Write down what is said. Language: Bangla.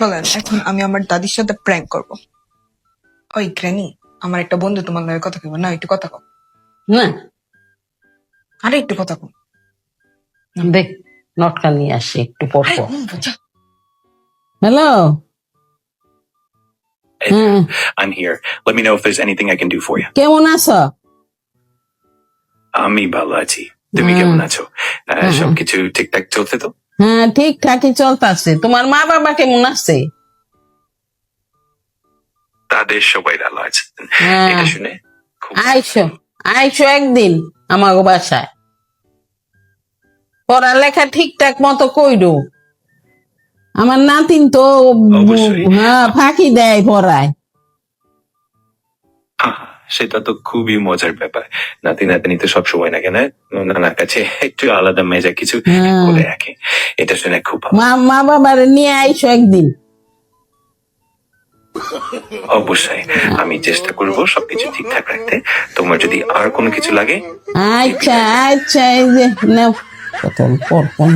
চলেন এখন আমি আমার দাদির সাথে প্র্যাঙ্ক করব। ওই গ্র্যানি আমার একটা বন্ধু তোমার লগে কথা কইব। না একটু কথা কও। না। আরে একটু কথা কও। দেখ নটকা নিয়ে আসি একটু পর পর। হ্যালো হ্যাঁ। I'm here. Let me know if there's anything I can do for you. কেমন আছো? আমি ভালো আছি। তুমি কেমন আছো? আহ, হুম। সবকিছু ঠিকঠাক চলছে তো? হ্যাঁ ঠিকঠাকই চলতেছে। তোমার মা বাবা কেমন আছে? তাদের সবাই ভালো আছে। হ্যাঁ। এটা শুনে আইসো আইসো একদিন আমার বাসায়। পড়ালেখা ঠিকঠাক মতো কইরো। আমার নাতিন তো হ্যাঁ ফাঁকি দেয় পড়ায়। সেটা তো খুবই মজার ব্যাপার। নাতি নাতনি তো সব সময় না? কেন নানার কাছে একটু আলাদা মেজা কিছু হ্যাঁ। করে রাখে। এটা শুনে খুব মা মা বাবার নিয়ে আইসো একদিন। অবশ্যই। আমি চেষ্টা করব সবকিছু ঠিকঠাক রাখতে। তোমার যদি আর কোনো কিছু লাগে আচ্ছা আচ্ছা এই যে নাও। কত পর পর।